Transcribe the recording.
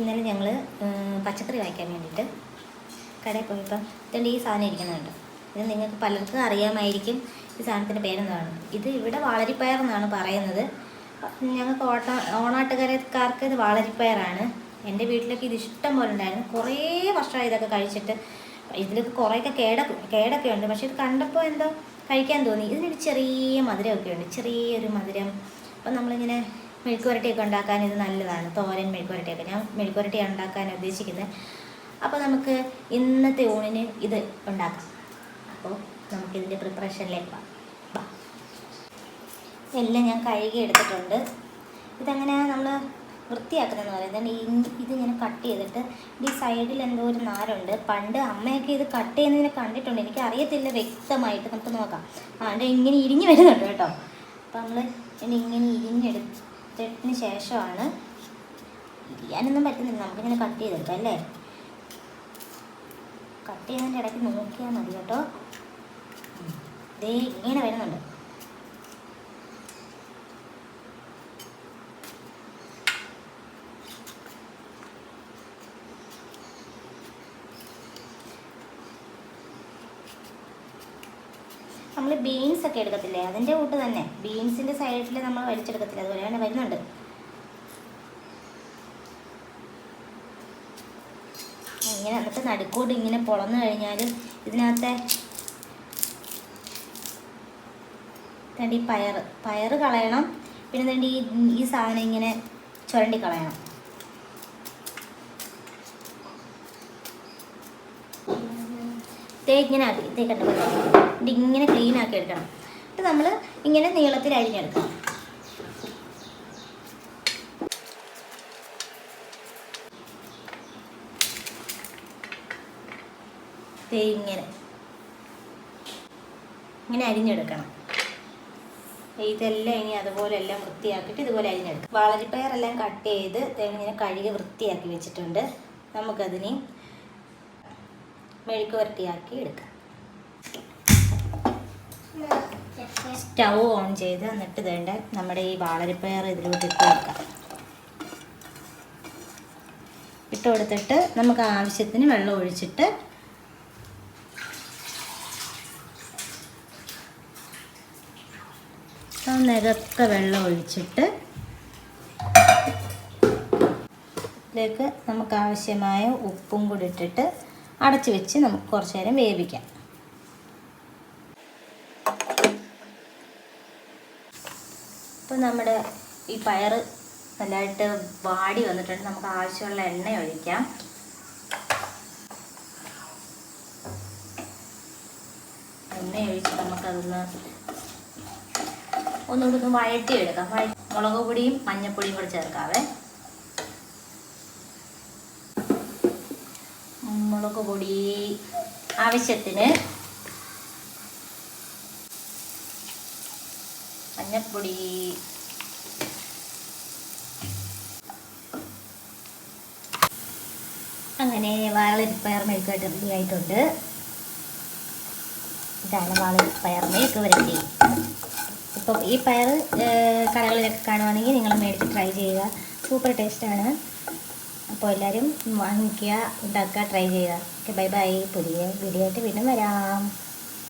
ഇന്നലെ ഞങ്ങൾ പച്ചക്കറി വാങ്ങിക്കാൻ വേണ്ടിയിട്ട് കടയിൽ പോയപ്പം ഇതുകൊണ്ട് ഈ സാധനം ഇരിക്കുന്നുണ്ട് ഇത് നിങ്ങൾക്ക് പലർക്കും അറിയാമായിരിക്കും ഈ സാധനത്തിന്റെ പേരെന്താണ്. ഇത് ഇവിടെ വാളരിപ്പയർ എന്നാണ് പറയുന്നത്. ഞങ്ങൾക്ക് ഓട്ട ഓണാട്ടുകാരക്കാർക്ക് ഇത് വാളരിപ്പയറാണ്. എന്റെ വീട്ടിലൊക്കെ ഇത് ഇഷ്ടം പോലെ ഉണ്ടായിരുന്നു. കുറേ വർഷമായി ഇതൊക്കെ കഴിച്ചിട്ട് ഇതിലൊക്കെ കുറേയൊക്കെ കേട കേടൊക്കെ ഉണ്ട്. പക്ഷേ ഇത് കണ്ടപ്പോൾ എന്തോ കഴിക്കാൻ തോന്നി. ഇതിനൊരു ചെറിയ മധുരമൊക്കെ ഉണ്ട്. ചെറിയൊരു മധുരം. അപ്പം നമ്മളിങ്ങനെ മെഴുക്കുവരട്ടിയൊക്കെ ഉണ്ടാക്കാൻ ഇത് നല്ലതാണ്. തോരൻ മെഴുക്കുവരട്ടിയൊക്കെ. ഞാൻ മെഴുക്കുവരട്ടി ഉണ്ടാക്കാൻ ഉദ്ദേശിക്കുന്നത്. അപ്പോൾ നമുക്ക് ഇന്നത്തെ ഊണിന് ഇത് ഉണ്ടാക്കാം. അപ്പോൾ നമുക്കിതിന്റെ പ്രിപ്പറേഷനിലേക്ക് വാ. എല്ലാം ഞാൻ കഴുകി എടുത്തിട്ടുണ്ട്. ഇതങ്ങനെ നമ്മൾ വൃത്തിയാക്കുന്നതെന്ന് പറയുന്നത്? ഞാൻ കട്ട് ചെയ്തിട്ട് ഈ സൈഡിൽ എന്തോ ഒരു നാരുണ്ട്. പണ്ട് അമ്മയൊക്കെ ഇത് കട്ട് ചെയ്യുന്നതിനെ കണ്ടിട്ടുണ്ട്. എനിക്ക് അറിയത്തില്ല വ്യക്തമായിട്ട്. നമുക്ക് നോക്കാം. ആ ഇങ്ങനെ ഇരിഞ്ഞ് വരുന്നുണ്ട് കേട്ടോ. അപ്പം നമ്മൾ ഇനി ഇങ്ങനെ ഇരിഞ്ഞെടുത്തതിന് ശേഷമാണ് ഇരിയാനൊന്നും പറ്റുന്നില്ല. നമുക്കിങ്ങനെ കട്ട് ചെയ്തെടുക്കാം അല്ലേ? കട്ട് ചെയ്യുന്നതിന്റെ ഇടയ്ക്ക് നോക്കിയാൽ മതി കേട്ടോ. ദേ ഇങ്ങനെ വരുന്നുണ്ട്. നമ്മൾ ബീൻസ് ഒക്കെ എടുക്കത്തില്ലേ? അതിന്റെ കൂട്ട് തന്നെ. ബീൻസിന്റെ സൈഡിൽ നമ്മൾ വലിച്ചെടുക്കത്തില്ല? അതുപോലെ തന്നെ വരുന്നുണ്ട്. ഇങ്ങനെ എന്നിട്ട് നടുക്കോട്ട് ഇങ്ങനെ പൊളന്നു കഴിഞ്ഞാൽ ഇതിനകത്തെ തണ്ടി പയർ പയർ കളയണം. പിന്നെ തണ്ടി ഈ സാധനം ഇങ്ങനെ ചുരണ്ടി കളയണം. തേ ഇങ്ങനെ തേക്കണ്ട തേ കണ്ട? ഇങ്ങനെ ക്ലീൻ ആക്കി എടുക്കണം. എന്നിട്ട് നമ്മൾ ഇങ്ങനെ നീളത്തിൽ അരിഞ്ഞെടുക്കണം. തേങ്ങനെ ഇങ്ങനെ. അരിഞ്ഞെടുക്കണം. ഇതെല്ലാം ഇനി അതുപോലെ എല്ലാം വൃത്തിയാക്കിയിട്ട് ഇതുപോലെ അരിഞ്ഞെടുക്കും വാളരിപ്പയറെല്ലാം കട്ട് ചെയ്ത് തേങ്ങ ഇങ്ങനെ കഴുകി വൃത്തിയാക്കി വെച്ചിട്ടുണ്ട്. നമുക്കതിന് മെഴുക്ക് വരട്ടിയാക്കി എടുക്കാം. സ്റ്റൗ ഓൺ ചെയ്ത് എന്നിട്ട് വേണ്ട നമ്മുടെ ഈ വാളരിപ്പയർ ഇതിലോട്ട് ഇട്ട് കൊടുക്കാം. ഇട്ട് കൊടുത്തിട്ട് നമുക്ക് ആവശ്യത്തിന് വെള്ളം ഒഴിച്ചിട്ട് നിരക്ക വെള്ളം ഒഴിച്ചിട്ട് ഇതിലേക്ക് നമുക്ക് ആവശ്യമായ ഉപ്പും കൂടി ഇട്ടിട്ട് അടച്ച് വെച്ച് നമുക്ക് കുറച്ച് നേരം വേവിക്കാം. ഇപ്പം നമ്മുടെ ഈ പയർ നല്ലതായിട്ട് വാടി വന്നിട്ടുണ്ട്. നമുക്ക് ആവശ്യമുള്ള എണ്ണ ഒഴിക്കാം. എണ്ണ ഒഴിച്ച് നമുക്കതൊന്ന് ഒന്നുകൂടി ഒന്ന് വഴറ്റി എടുക്കാം വഴ മുളക് പൊടിയും മഞ്ഞൾപ്പൊടിയും കൂടി ചേർക്കാവേ. മുളക് പൊടി ആവശ്യത്തിന് മഞ്ഞപ്പൊടി അങ്ങനെ വാളരിപ്പയർ മെഴുക്കായിട്ട് റെഡി ആയിട്ടുണ്ട് ഇതാണ് പയർ മെഴുക്ക് വരട്ടി ഇപ്പം ഈ പയർ കടകളിലൊക്കെ കാണുവാണെങ്കിൽ നിങ്ങൾ മേടിച്ച് ട്രൈ ചെയ്യുക. സൂപ്പർ ടേസ്റ്റാണ് അപ്പോൾ എല്ലാവരും വാങ്ങിക്കുക ഉണ്ടാക്കുക ട്രൈ ചെയ്യുക. ഓക്കെ ബൈ ബൈ പുതിയ വീഡിയോ ആയിട്ട് വീണ്ടും വരാം.